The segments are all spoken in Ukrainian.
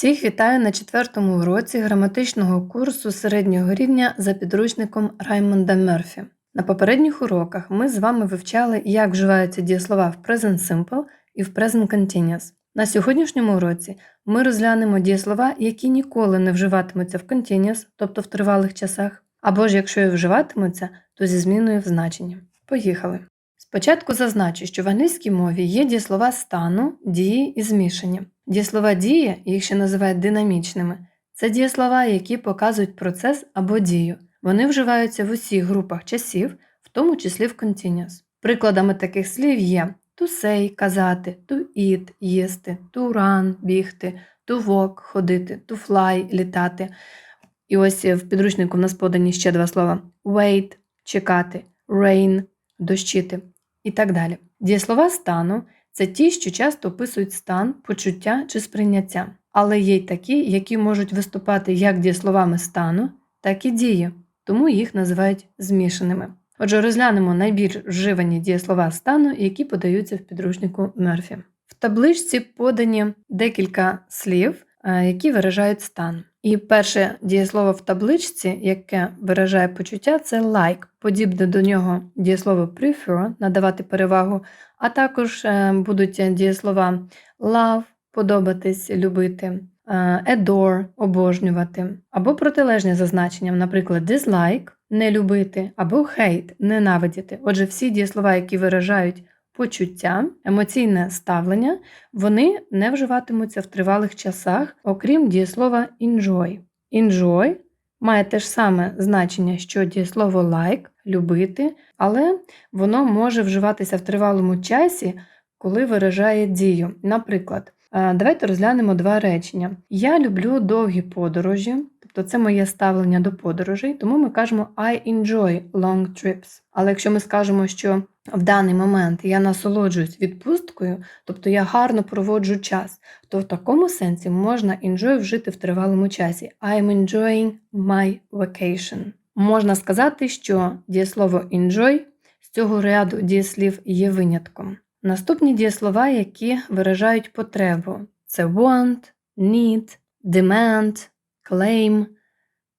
Всіх вітаю на четвертому уроці граматичного курсу середнього рівня за підручником Раймонда Мерфі. На попередніх уроках ми з вами вивчали, як вживаються дієслова в Present Simple і в Present Continuous. На сьогоднішньому уроці ми розглянемо дієслова, які ніколи не вживатимуться в Continuous, тобто в тривалих часах, або ж якщо і вживатимуться, то зі зміною в значенні. Поїхали! Спочатку зазначу, що в англійській мові є дієслова стану, дії і змішані. Дієслова дії, їх ще називають динамічними, це дієслова, які показують процес або дію. Вони вживаються в усіх групах часів, в тому числі в continuous. Прикладами таких слів є to say – казати, to eat – їсти, to run – бігти, to walk – ходити, to fly – літати. І ось в підручнику в нас подані ще два слова: wait – чекати, rain – дощити і так далі. Дієслова стану це ті, що часто описують стан, почуття чи сприйняття, але є й такі, які можуть виступати як дієсловами стану, так і дії, тому їх називають змішаними. Отже, розглянемо найбільш вживані дієслова стану, які подаються в підручнику Мерфі. В табличці подані декілька слів, які виражають стан. І перше дієслово в табличці, яке виражає почуття, це like, подібне до нього дієслово prefer, надавати перевагу, а також е, будуть дієслова love, подобатись, любити, е, adore обожнювати, або протилежні за значенням, наприклад, dislike не любити, або hate ненавидіти. Отже, всі дієслова, які виражають почуття, емоційне ставлення, вони не вживатимуться в тривалих часах, окрім дієслова enjoy. Enjoy має те ж саме значення, що дієслово like любити, але воно може вживатися в тривалому часі, коли виражає дію. Наприклад, давайте розглянемо два речення. Я люблю довгі подорожі, тобто це моє ставлення до подорожей, тому ми кажемо I enjoy long trips. Але якщо ми скажемо, що в даний момент я насолоджуюсь відпусткою, тобто я гарно проводжу час, то в такому сенсі можна enjoy вжити в тривалому часі. I'm enjoying my vacation. Можна сказати, що дієслово enjoy з цього ряду дієслів є винятком. Наступні дієслова, які виражають потребу, це want, need, demand, claim.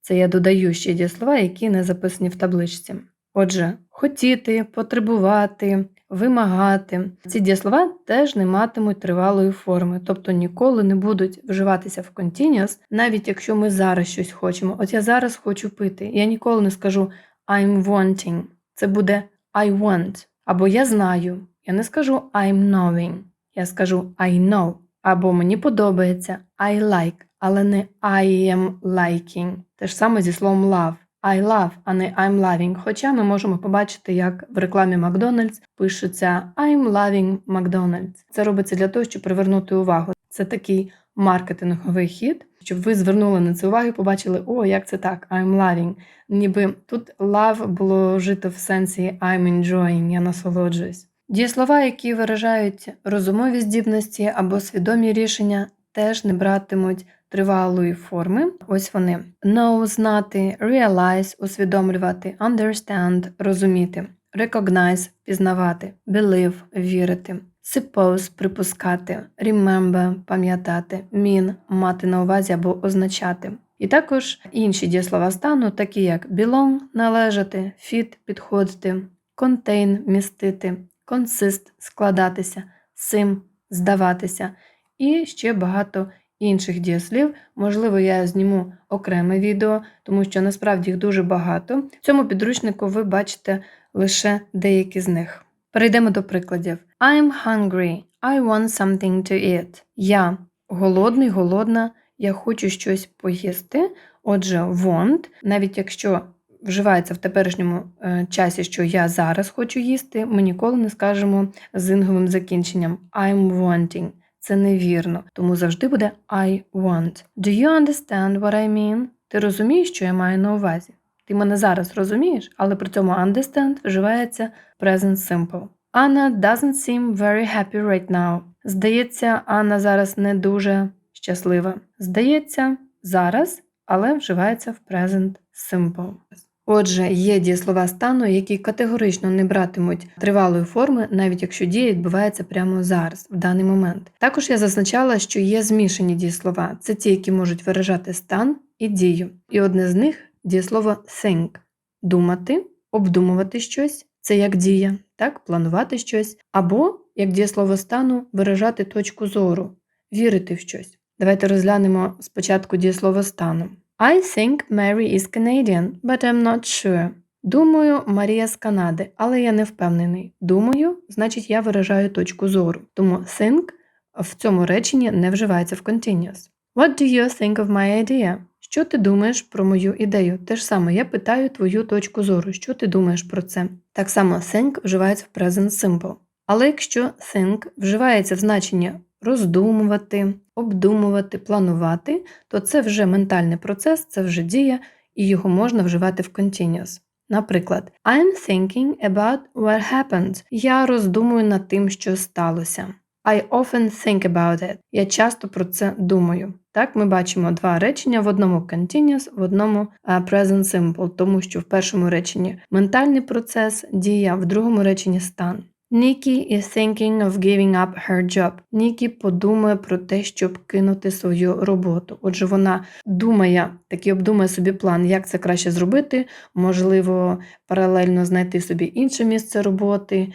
Це я додаю ще дієслова, які не записані в табличці. Отже, хотіти, потребувати, вимагати. Ці дієслова теж не матимуть тривалої форми, тобто ніколи не будуть вживатися в continuous, навіть якщо ми зараз щось хочемо. От я зараз хочу пити. Я ніколи не скажу I'm wanting. Це буде I want. Або я знаю. Я не скажу I'm knowing. Я скажу I know. Або мені подобається I like, але не I am liking. Те ж саме зі словом love. I love, а не I'm loving. Хоча ми можемо побачити, як в рекламі Макдональдс пишеться I'm loving McDonald's. Це робиться для того, щоб привернути увагу. Це такий маркетинговий хід, щоб ви звернули на це увагу і побачили, о, як це так, I'm loving. Ніби тут love було вжито в сенсі I'm enjoying, я насолоджуюсь. Дієслова, які виражають розумові здібності або свідомі рішення, теж не братимуть тривалої форми. Ось вони: know – знати, realize – усвідомлювати, understand – розуміти, recognize – пізнавати, believe – вірити, suppose – припускати, remember – пам'ятати, mean – мати на увазі або означати. І також інші дієслова стану, такі як belong – належати, fit – підходити, contain – містити, consist – складатися, sim – здаватися, і ще багато інших дієслів. Можливо, я зніму окреме відео, тому що насправді їх дуже багато. В цьому підручнику ви бачите лише деякі з них. Перейдемо до прикладів. I'm hungry. I want something to eat. Я голодний, голодна, я хочу щось поїсти. Отже, want, навіть якщо вживається в теперішньому е, часі, що я зараз хочу їсти, ми ніколи не скажемо з інговим закінченням I'm wanting це невірно, тому завжди буде I want. Do you understand what I mean? Ти розумієш, що я маю на увазі? Ти мене зараз розумієш, але при цьому understand вживається present simple. Anna doesn't seem very happy right now. Здається, Анна зараз не дуже щаслива. Здається, зараз, але вживається в present simple. Отже, є дієслова стану, які категорично не братимуть тривалої форми, навіть якщо дія відбувається прямо зараз, в даний момент. Також я зазначала, що є змішані дієслова. Це ті, які можуть виражати стан і дію. І одне з них дієслово think думати, обдумувати щось це як дія, так, планувати щось, або як дієслово стану виражати точку зору, вірити в щось. Давайте розглянемо спочатку дієслово стану. I think Mary is Canadian, but I'm not sure. Думаю, Марія з Канади, але я не впевнений. Думаю, значить, я виражаю точку зору. Тому think в цьому реченні не вживається в continuous. What do you think of my idea? Що ти думаєш про мою ідею? Те ж саме, я питаю твою точку зору. Що ти думаєш про це? Так само think вживається в present simple. Але якщо think вживається в значенні роздумувати, обдумувати, планувати, то це вже ментальний процес, це вже дія, і його можна вживати в continuous. Наприклад, I'm thinking about what happened. Я роздумую над тим, що сталося. I often think about it. Я часто про це думаю. Так, ми бачимо два речення в одному continuous, в одному present simple, тому що в першому реченні ментальний процес, дія, в другому реченні стан. Nikki is thinking of giving up her job. Нікі подумає про те, щоб кинути свою роботу. Отже, вона думає, таки обдумає собі план, як це краще зробити, можливо, паралельно знайти собі інше місце роботи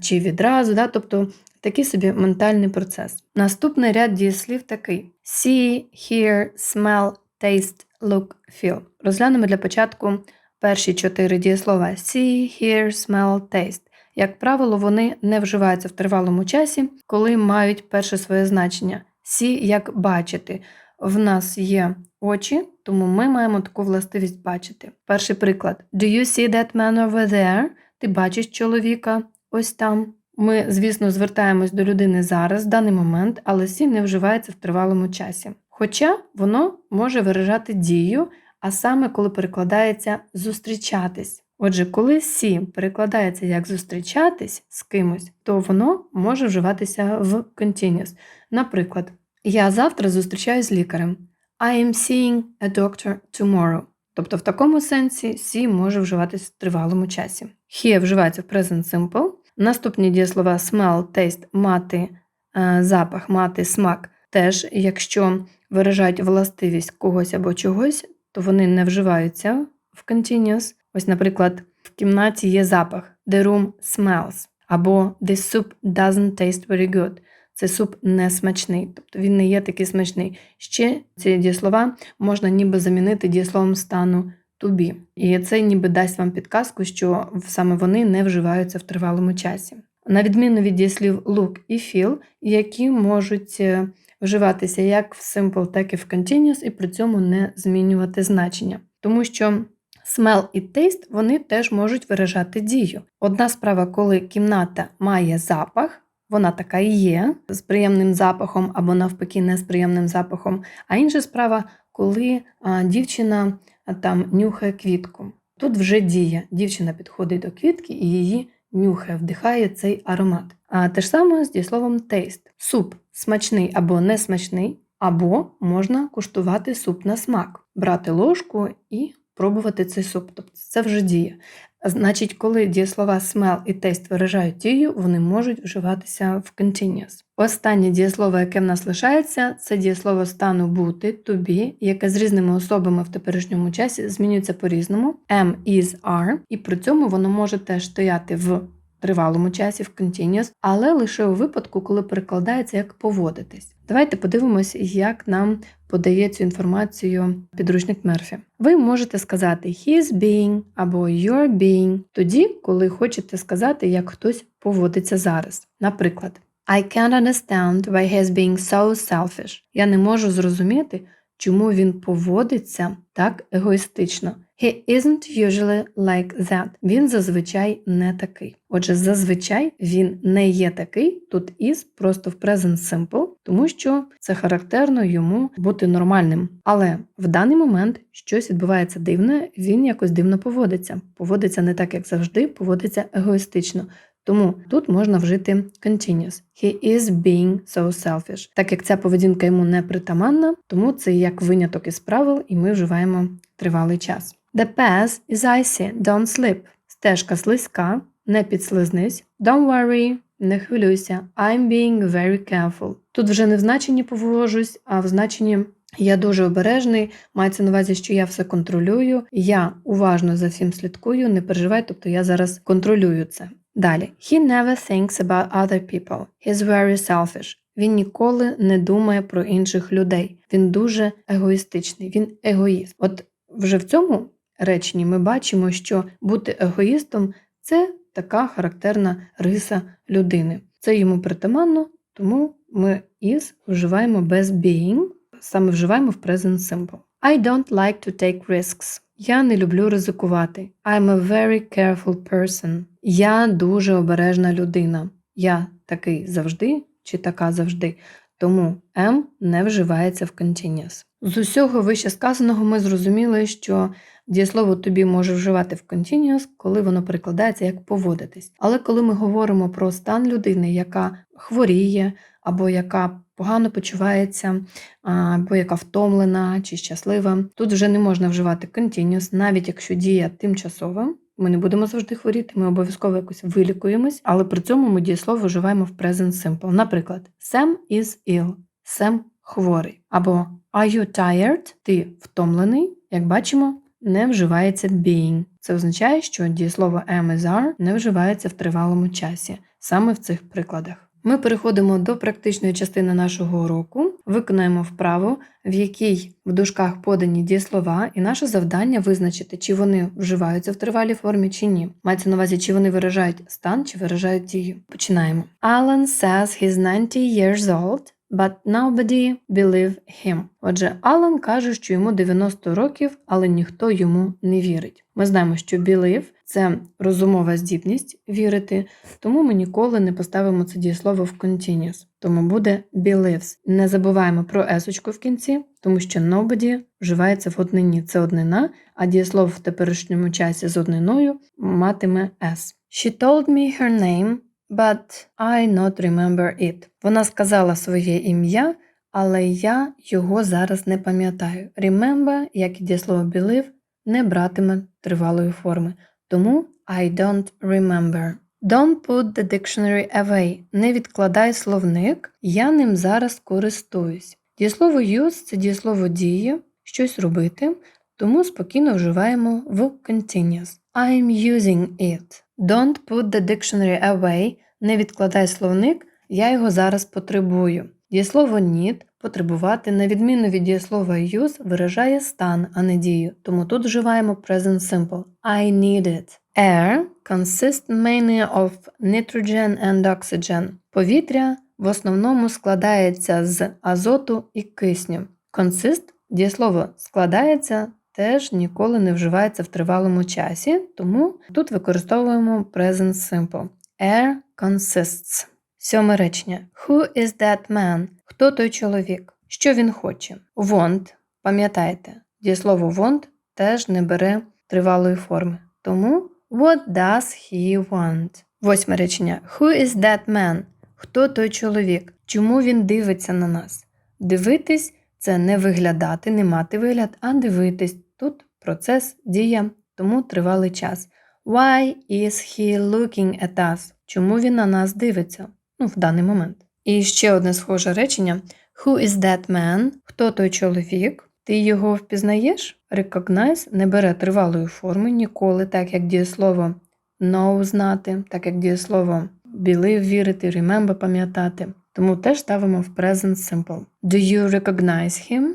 чи відразу. Да? Тобто такий собі ментальний процес. Наступний ряд дієслів такий: see, hear, smell, taste, look, feel. Розглянемо для початку перші чотири дієслова: see, hear, smell, taste. Як правило, вони не вживаються в тривалому часі, коли мають перше своє значення. Сі як бачити. В нас є очі, тому ми маємо таку властивість бачити. Перший приклад: Do you see that man over there? Ти бачиш чоловіка ось там. Ми, звісно, звертаємось до людини зараз, в даний момент, але сі не вживається в тривалому часі. Хоча воно може виражати дію, а саме коли перекладається зустрічатись. Отже, коли сі перекладається як зустрічатись з кимось, то воно може вживатися в continuous. Наприклад, я завтра зустрічаюсь з лікарем. I am seeing a doctor tomorrow. Тобто в такому сенсі сі може вживатися в тривалому часі. Here вживається в present simple. Наступні дієслова smell, taste, мати, е, запах, мати, смак. Теж, якщо виражають властивість когось або чогось, то вони не вживаються в continuous. Ось, наприклад, в кімнаті є запах The room smells. Або This soup doesn't taste very good. Це суп не смачний, тобто він не є такий смачний. Ще ці дієслова можна ніби замінити дієсловом стану to be. І це ніби дасть вам підказку, що саме вони не вживаються в тривалому часі. На відміну від дієслів look і feel, які можуть е, вживатися як в simple, так і в continuous, і при цьому не змінювати значення. Тому що Смел і тейст вони теж можуть виражати дію. Одна справа, коли кімната має запах, вона така і є, з приємним запахом або навпаки не з приємним запахом. А інша справа, коли а, дівчина а, там нюхає квітку. Тут вже діє. Дівчина підходить до квітки і її нюхає, вдихає цей аромат. А те ж саме з дієсловом тейст. Суп смачний або несмачний, або можна куштувати суп на смак, брати ложку і пробувати цей суп. Тобто це вже діє. Значить, коли дієслова smell і taste виражають дію, вони можуть вживатися в continuous. Останнє дієслово, яке в нас лишається, це дієслово стану бути, be, яке з різними особами в теперішньому часі змінюється по-різному. Am, is, are, і при цьому воно може теж стояти в тривалому часі, в continuous, але лише у випадку, коли перекладається як поводитись. Давайте подивимось, як нам подає цю інформацію підручник Мерфі. Ви можете сказати he's being або you're being тоді, коли хочете сказати, як хтось поводиться зараз. Наприклад, I can't understand why he's being so selfish. Я не можу зрозуміти, чому він поводиться так егоїстично. He isn't usually like that. Він зазвичай не такий. Отже, зазвичай він не є такий, тут is просто в present simple, тому що це характерно йому бути нормальним. Але в даний момент щось відбувається дивне, він якось дивно поводиться. Поводиться не так, як завжди, поводиться егоїстично. Тому тут можна вжити continuous. He is being so selfish. Так як ця поведінка йому не притаманна, тому це як виняток із правил, і ми вживаємо тривалий час. The path is icy, don't slip. Стежка слизька, не підслизнись. Don't worry, не хвилюйся. I'm being very careful. Тут вже не в значенні поводжусь, а в значенні я дуже обережний, мається на увазі, що я все контролюю, я уважно за всім слідкую, не переживай, тобто я зараз контролюю це. Далі. He never thinks about other people. He's very selfish. Він ніколи не думає про інших людей. Він дуже егоїстичний, він егоїст. От вже в цьому реченні ми бачимо, що бути егоїстом це така характерна риса людини. Це йому притаманно, тому ми is вживаємо без being, саме вживаємо в present simple. I don't like to take risks. Я не люблю ризикувати. I'm a very careful person. Я дуже обережна людина. Я такий завжди чи така завжди. Тому am не вживається в continuous. З усього вище сказаного ми зрозуміли, що дієслово тобі може вживати в continuous, коли воно перекладається як поводитись. Але коли ми говоримо про стан людини, яка хворіє, або яка погано почувається, або яка втомлена чи щаслива, тут вже не можна вживати continuous, навіть якщо дія тимчасова. Ми не будемо завжди хворіти, ми обов'язково якось вилікуємось, але при цьому ми дієслово вживаємо в present simple. Наприклад, Sam is ill. Sam хворий. Або Are you tired? Ти втомлений. Як бачимо, не вживається being. Це означає, що дієслово am is are не вживається в тривалому часі, саме в цих прикладах. Ми переходимо до практичної частини нашого уроку, виконаємо вправу, в якій в дужках подані дієслова, і наше завдання визначити, чи вони вживаються в тривалій формі, чи ні. Мається на увазі, чи вони виражають стан, чи виражають дію. Починаємо. Alan says he's 90 years old. But nobody believe him. Отже, Алан каже, що йому 90 років, але ніхто йому не вірить. Ми знаємо, що believe – це розумова здібність вірити, тому ми ніколи не поставимо це дієслово в continuous. Тому буде believes. Не забуваємо про есочку в кінці, тому що nobody вживається в однині. Це однина, а дієслово в теперішньому часі з одниною матиме s. She told me her name. But I not remember it. Вона сказала своє ім'я, але я його зараз не пам'ятаю. Remember, як і дієслово believe, не братиме тривалої форми. Тому I don't remember. Don't put the dictionary away. Не відкладай словник, я ним зараз користуюсь. Дієслово use це дієслово дії, щось робити, тому спокійно вживаємо в continuous. I'm using it. Don't put the dictionary away. Не відкладай словник, я його зараз потребую. Дієслово need потребувати, на відміну від дієслова use, виражає стан, а не дію, тому тут вживаємо present simple. I need it. Air consists mainly of nitrogen and oxygen. Повітря в основному складається з азоту і кисню. Consist дієслово складається. Теж ніколи не вживається в тривалому часі, тому тут використовуємо present simple. Air consists. Сьоме речення. Who is that man? Хто той чоловік? Що він хоче? Want. Пам'ятайте, дієслово want теж не бере тривалої форми. Тому what does he want? Восьме речення. Who is that man? Хто той чоловік? Чому він дивиться на нас? Дивитись це не виглядати, не мати вигляд, а дивитись. Тут процес дія, тому тривалий час. Why is he looking at us? Чому він на нас дивиться? Ну, в даний момент. І ще одне схоже речення: Who is that man? Хто той чоловік? Ти його впізнаєш? Recognize не бере тривалої форми ніколи, так як дієслово know знати, так як дієслово believe вірити, remember пам'ятати. Тому теж ставимо в present simple. Do you recognize him?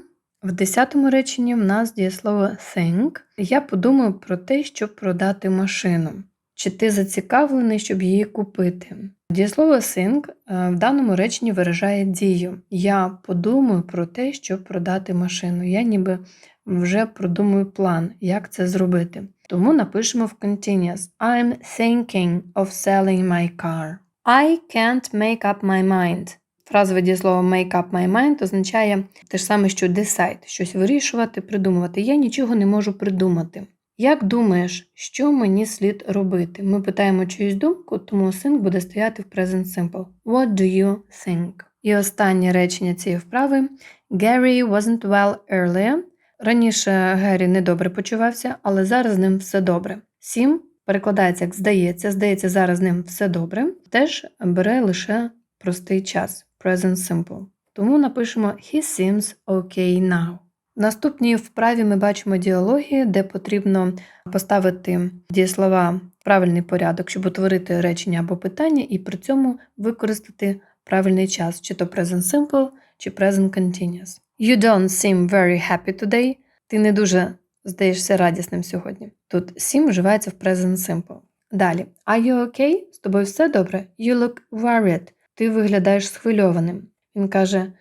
В десятому реченні в нас дієслово think. Я подумаю про те, щоб продати машину. Чи ти зацікавлений, щоб її купити? Дієслово think е, в даному реченні виражає дію. Я подумаю про те, щоб продати машину. Я ніби вже продумую план, як це зробити. Тому напишемо в continuous I'm thinking of selling my car. I can't make up my mind. Фразове дієслово make up my mind означає те ж саме, що decide, щось вирішувати, придумувати. Я нічого не можу придумати. Як думаєш, що мені слід робити? Ми питаємо чиюсь думку, тому син буде стояти в present simple. What do you think? І останнє речення цієї вправи. Gary wasn't well earlier, Раніше Геррі недобре почувався, але зараз з ним все добре. Сім перекладається як здається, здається, зараз з ним все добре. Теж бере лише простий час present simple. Тому напишемо He seems okay now. Наступній вправі ми бачимо діалоги, де потрібно поставити дієслова в правильний порядок, щоб утворити речення або питання, і при цьому використати правильний час, чи то present simple, чи present continuous. You don't seem very happy today. Ти не дуже здаєшся радісним сьогодні. Тут seem вживається в present simple. Далі. Are you okay? З тобою все добре? You look worried. Ти виглядаєш схвильованим. Він каже: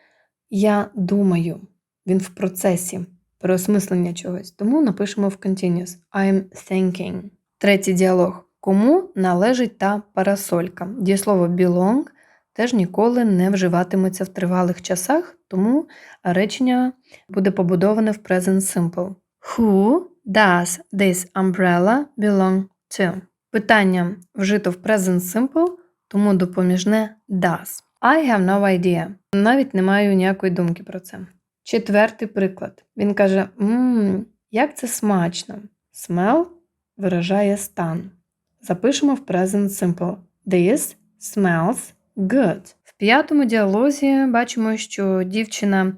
Я думаю. Він в процесі переосмислення чогось. Тому напишемо в continuous I'm thinking. Третій діалог. Кому належить та парасолька? Дієслово belong теж ніколи не вживатиметься в тривалих часах, тому речення буде побудоване в present simple. Who does this umbrella belong to? Питання вжито в present simple, тому допоміжне does. I have no idea. Навіть не маю ніякої думки про це. Четвертий приклад. Він каже: Мм, як це смачно. Smell виражає стан. Запишемо в present simple. This smells good. В п'ятому діалозі бачимо, що дівчина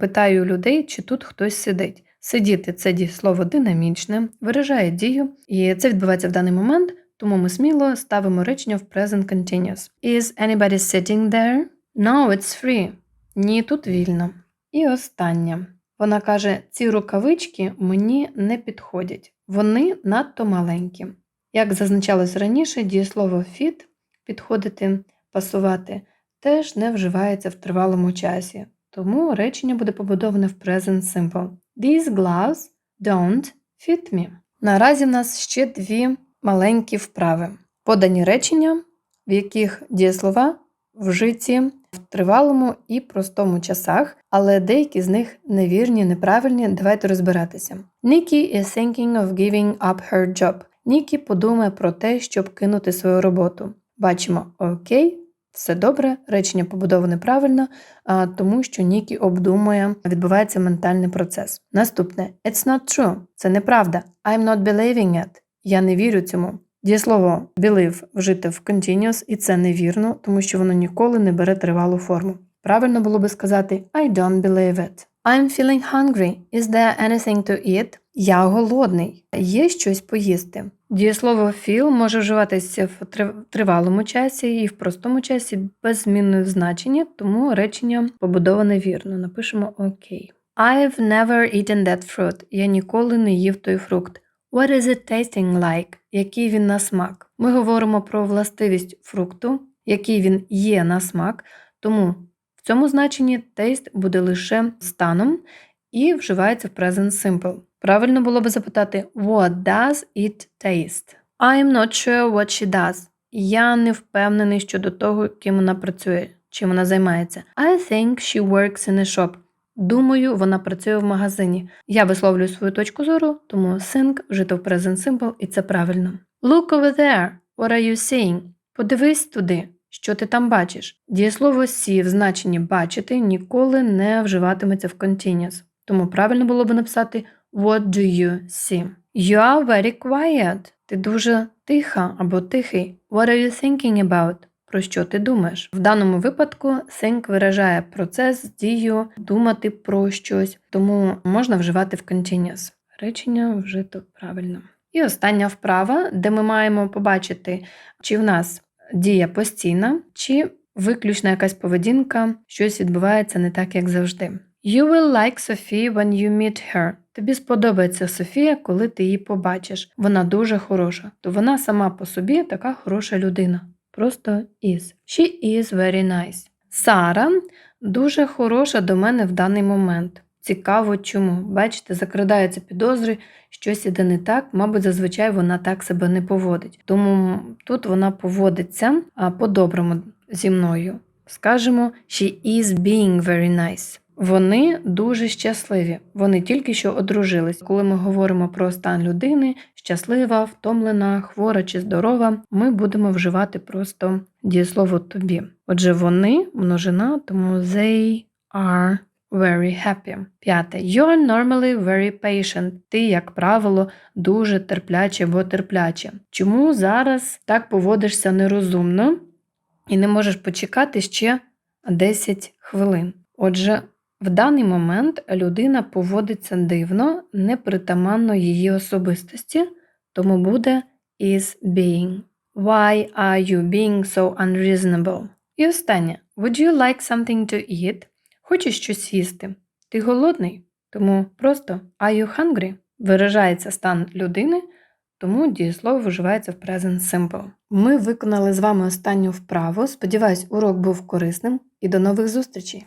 питає у людей, чи тут хтось сидить. Сидіти це дієслово динамічне, виражає дію, і це відбувається в даний момент, тому ми сміло ставимо речення в present continuous. Is anybody sitting there? No, it's free. Ні, тут вільно. І останнє. Вона каже: ці рукавички мені не підходять, вони надто маленькі. Як зазначалось раніше, дієслово fit підходити, пасувати теж не вживається в тривалому часі, тому речення буде побудоване в present simple. These gloves don't fit me. Наразі в нас ще дві маленькі вправи. Подані речення, в яких дієслова вжиті тривалому і простому часах, але деякі з них невірні, неправильні. Давайте розбиратися. Nikki is thinking of giving up her job. Нікі подумає про те, щоб кинути свою роботу. Бачимо окей, все добре, речення побудоване правильно, тому що Нікі обдумує, відбувається ментальний процес. Наступне It's not true. Це неправда. I'm not believing it. Я не вірю цьому. Дієслово believe вжите в continuous, і це невірно, тому що воно ніколи не бере тривалу форму. Правильно було би сказати I don't believe it. I'm feeling hungry. Is there anything to eat? Я голодний. Є щось поїсти. Дієслово feel може вживатися в тривалому часі і в простому часі без змінної значення, тому речення побудоване вірно. Напишемо окей. I've never eaten that fruit. Я ніколи не їв той фрукт. What is it tasting like? Який він на смак? Ми говоримо про властивість фрукту, який він є на смак, тому в цьому значенні taste буде лише станом і вживається в present simple. Правильно було би запитати What does it taste? I'm not sure what she does. Я не впевнений щодо того, ким вона працює, чим вона займається. I think she works in a shop. Думаю, вона працює в магазині. Я висловлюю свою точку зору, тому think вжито в present simple, і це правильно. Look over there. What are you seeing? Подивись туди. Що ти там бачиш? Дієслово see в значенні бачити ніколи не вживатиметься в continuous. Тому правильно було б написати What do you see? You are very quiet. Ти дуже тиха або тихий. What are you thinking about? Про що ти думаєш? В даному випадку think виражає процес, дію, думати про щось, тому можна вживати в continuous. Речення вжито правильно. І остання вправа, де ми маємо побачити, чи в нас дія постійна, чи виключна якась поведінка, щось відбувається не так, як завжди. You will like Sophie when you meet her. Тобі сподобається Софія, коли ти її побачиш. Вона дуже хороша, то вона сама по собі така хороша людина. Просто is. She is very nice. Сара дуже хороша до мене в даний момент. Цікаво чому. Бачите, закрадаються підозри, щось іде не так, мабуть, зазвичай вона так себе не поводить. Тому тут вона поводиться по-доброму зі мною. Скажемо, she is being very nice. Вони дуже щасливі, вони тільки що одружились. Коли ми говоримо про стан людини, щаслива, втомлена, хвора чи здорова, ми будемо вживати просто дієслово тобі. Отже, вони множина, тому they are very happy. П'яте. You're normally very patient. Ти, як правило, дуже терпляче або терпляче. Чому зараз так поводишся нерозумно і не можеш почекати ще 10 хвилин? Отже, в даний момент людина поводиться дивно, непритаманно її особистості, тому буде is being. Why are you being so unreasonable? І останнє. Would you like something to eat? Хочеш щось їсти? Ти голодний? Тому просто are you hungry? Виражається стан людини, тому дієслово вживається в present simple. Ми виконали з вами останню вправу. Сподіваюсь, урок був корисним і до нових зустрічей!